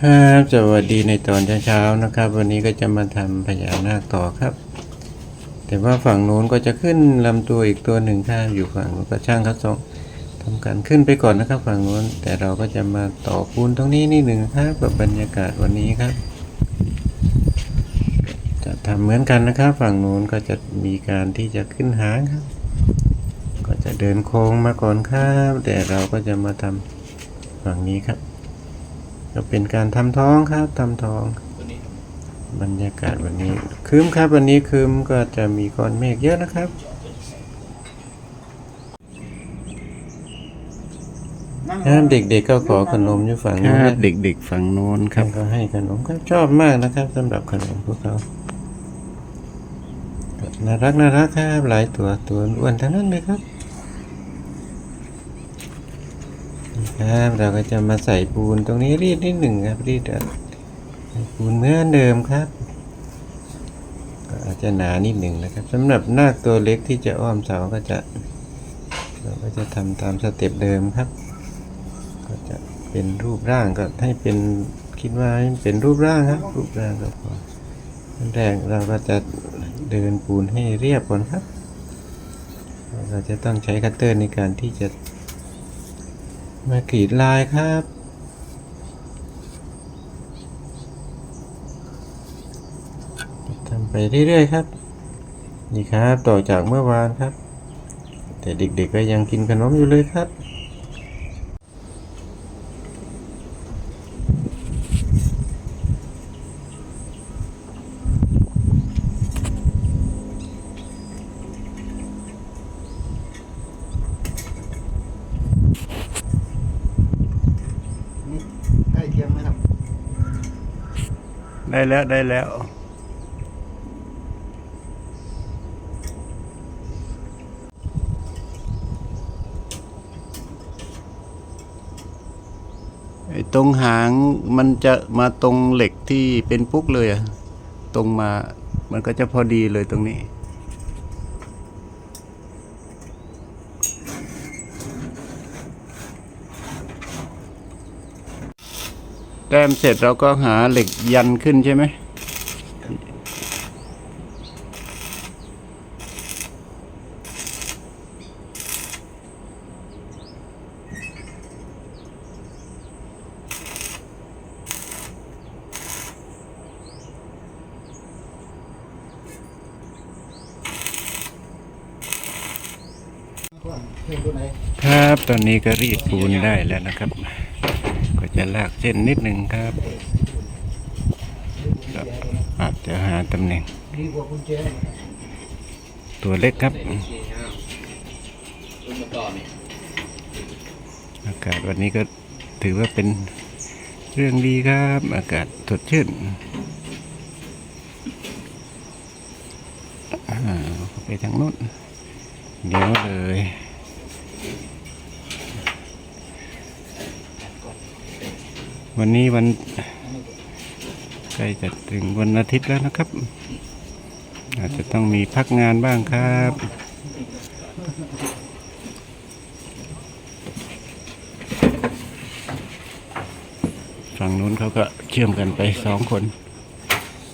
ครับสวัสดีในตอนเช้าๆนะครับ วันนี้ก็จะมาทำพญานาคต่อครับ แต่ว่าฝั่งโน้นก็จะขึ้นลำตัวอีกตัวหนึ่งครับอยู่ฝั่งโน้นก็ช่างเขาสองทำการขึ้นไปก่อนนะครับ ฝั่งโน้นแต่เราก็จะมาต่อปูนตรงนี้นิดหนึ่งครับกับบรรยากาศวันนี้ครับ จะทำเหมือนกันนะครับ ฝั่งโน้นก็จะมีการที่จะขึ้นหางครับ ก็จะเดินโค้งมาก่อนครับ แต่เราก็จะมาทำฝั่งนี้ครับ ก็เป็นการทำท้องครับทำท้อง บรรยากาศวันนี้คืมครับวันนี้คืมก็จะมีก้อนเมฆเยอะนะครับครับเด็กๆก็ขอขนมอยู่ฝั่งนู้นครับเด็กๆฝั่งโน้นครับก็ให้ขนมครับชอบมากนะครับสำหรับขนมพวกเขาก็น่ารักน่ารักครับหลายตัวตัวอ้วนทั้งนั้นเลยครับ ครับเราก็จะมาใส่ปูนตรงนี้รีดนิดหนึ่งครับรีดปูนเหมือนเดิมครับก็อาจจะหนานิดหนึ่งนะครับสำหรับหน้าตัวเล็กที่จะอ้อมเสาก็จะ เราก็จะทำตามสเต็ปเดิมครับ ก็จะเป็นรูปร่างก็ให้เป็นคิดว่าให้เป็นรูปร่างครับ รูปร่างก็พอขั้นแรกเราก็จะเดินปูนให้เรียบก่อนครับ เราจะต้องใช้คัตเตอร์ในการที่จะ มากรีดลายครับทำไปเรื่อยๆครับ นี่ครับต่อจากเมื่อวานครับ แต่เด็กๆก็ยังกินขนมอยู่เลยครับ ใกล้เคียงไหมครับ ได้แล้วได้แล้ว ไอ้ตรงหางมันจะมาตรงเหล็กที่เป็นปุ๊กเลยอะตรงมา มันก็จะพอดีเลยตรงนี้ แต้มเสร็จเราก็หาเหล็กยันขึ้นใช่ไหมครับ ตอนนี้ก็รีดปูนได้แล้วนะครับ จะลากเส้นนิดหนึ่งครับก็อาจจะหาตำแหน่ง ตัวเล็กครับอากาศวันนี้ก็ถือว่าเป็นเรื่องดีครับ อากาศสดชื่นไปทางโน้นเดี๋ยวเลย วันนี้วันใกล้จะถึงวันอาทิตย์แล้วนะครับ อาจจะต้องมีพักงานบ้างครับฝั่งนู้นเขาก็เชื่อมกันไปสองคน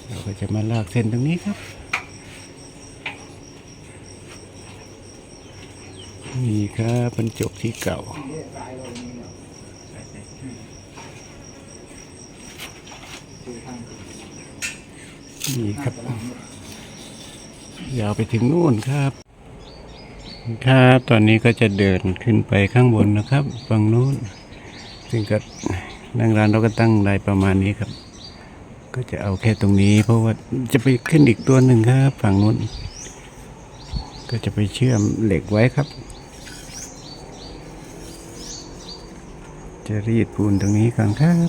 เราก็จะมาลากเส้นตรงนี้ครับ นี่ครับบรรจบที่เก่า นี่ครับยาวไปถึงนู่นครับ ครับตอนนี้ก็จะเดินขึ้นไปข้างบนนะครับฝั่งนู้น ซึ่งก็นั่งร้านเราก็ตั้งได้ประมาณนี้ครับ ก็จะเอาแค่ตรงนี้ เพราะว่าจะไปขึ้นอีกตัวหนึ่งครับฝั่งนู้น ก็จะไปเชื่อมเหล็กไว้ครับ จะรีดปูนตรงนี้ก่อนครับ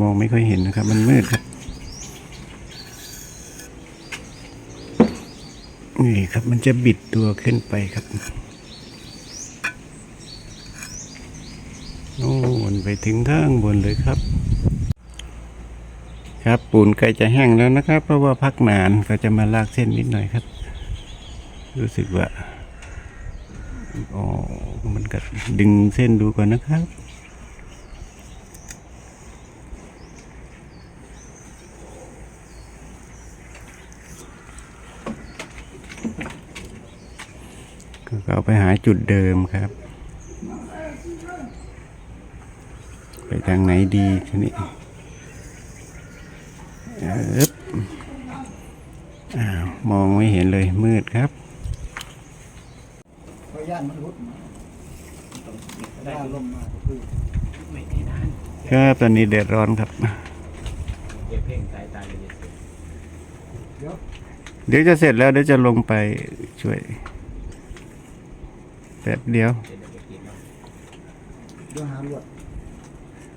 มองไม่ค่อยเห็นนะครับ มันมืดครับ นี่ครับมันจะบิดตัวขึ้นไปครับโน่นไปถึงข้างบนเลยครับ ครับปูนใกล้จะแห้งแล้วนะครับ เพราะว่าพักนานก็จะมาลากเส้นนิดหน่อยครับ รู้สึกว่าอ๋อมันก็ดึงเส้นดูก่อนนะครับ เราไปหาจุดเดิมครับ ไปทางไหนดีทีนี้เอ๊บอ้าวมองไม่เห็นเลยมืดครับเพราะย่านมันรุดมาย่านลมมาก็คือครับตอนนี้เดือดร้อนครับ เดี๋ยวจะเสร็จแล้วเดี๋ยวจะลงไปช่วย แป๊บเดียวเดี๋ยวจะกินเนาะเดี๋ยวหาลวด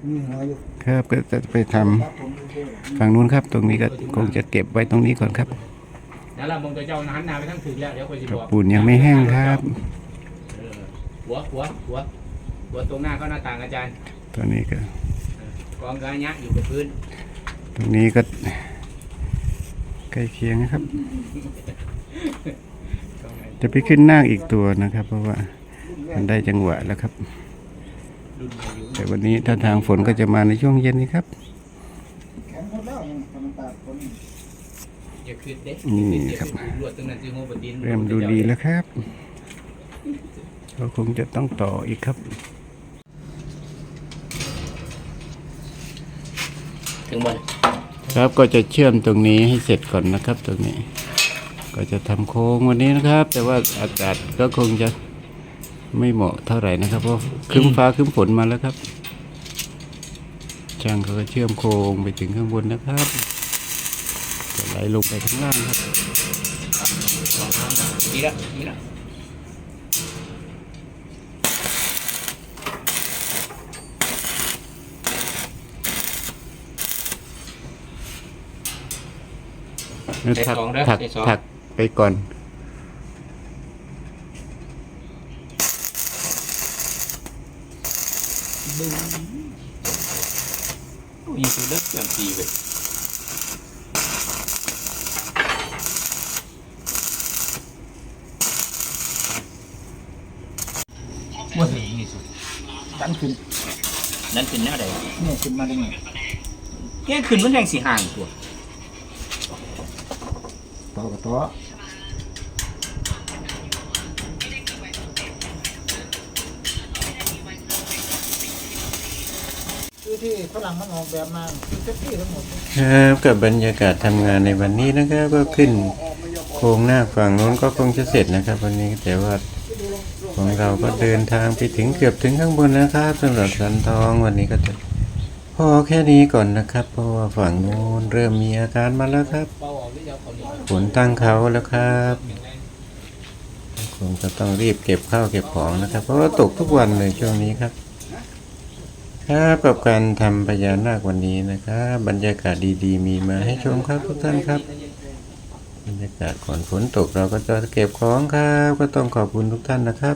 มีหัวอยู่ครับก็จะไปทำครับผมดูเด้อฝั่งนู้นครับ ตรงนี้ก็คงจะเก็บไว้ตรงนี้ก่อนครับนั่นแหละมองตัวเจ้าหันหน้าไปทั้งถึงแล้วเดี๋ยวคอยจะกระบอกปูนยังไม่แห้งครับ เออหัวหัวหัวหัวตรงหน้าก็หน้าต่างอาจารย์ตอนนี้ก็เออกองกระยะอยู่กับพื้นตรงนี้ก็ใกล้เคียงนะครับกองไหน จะไปขึ้นนาคอีกตัวนะครับ เพราะว่ามันได้จังหวะแล้วครับรุ่นอายุแต่วันนี้ถ้าทางฝนก็จะมาในช่วงเย็นนี้ครับแข็งหมดแล้วยังมันตากคนอย่าขึ้นเด็นี่ครับลวดตรงนั้นซื้อโมบดินเริ่มดูดีแล้วครับก็คงจะต้องต่ออีกครับถึงบนครับก็จะเชื่อมตรงนี้ให้เสร็จก่อนนะครับตรงนี้ ก็จะทำโค้งวันนี้นะครับ แต่ว่าอากาศก็คงจะไม่เหมาะเท่าไหร่นะครับ เพราะครึ้มฟ้าครึ้มฝนมาแล้วครับ ช่างเขาก็เชื่อมโค้งไปถึงข้างบนนะครับ จะไหลลงไปข้างล่างครับดีละดีละแล้วถักถักถัก ไปก่อนมีตัวเล็กเกือบปีเลยว่าสีนี่สุดดันขึ้นนั่นเป็นแนวใดเนี่ยขึ้นมาได้ไงแกขึ้นมันแรงสีห่างตัวต่อกับต่อคือ ที่ฝรั่งมันออกแบบมาคือเซฟตี้ทั้งหมดครับกับบรรยากาศทำงานในวันนี้นะครับ ก็ขึ้นโครงหน้าฝั่งโน้นก็คงจะเสร็จนะครับ วันนี้แต่ว่าของเราก็เดินทางไปถึงเกือบถึงข้างบนนะครับสำหรับสันทองวันนี้ก็จะพอแค่นี้ก่อนนะครับ เพราะว่าฝั่งโน้นเริ่มมีอาการมาแล้วครับฝนตั้งเขาแล้วครับคงจะต้องรีบเก็บข้าวเก็บของนะครับ เพราะว่าตกทุกวันเลยช่วงนี้ครับ ครับกับการทำพญานาควันนี้นะครับบรรยากาศดีๆ มีมาให้ชมครับทุกท่านครับ บรรยากาศก่อนฝนตกเราก็จะเก็บของครับ ก็ต้องขอบคุณทุกท่านนะครับ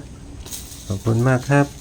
ขอบคุณมากครับ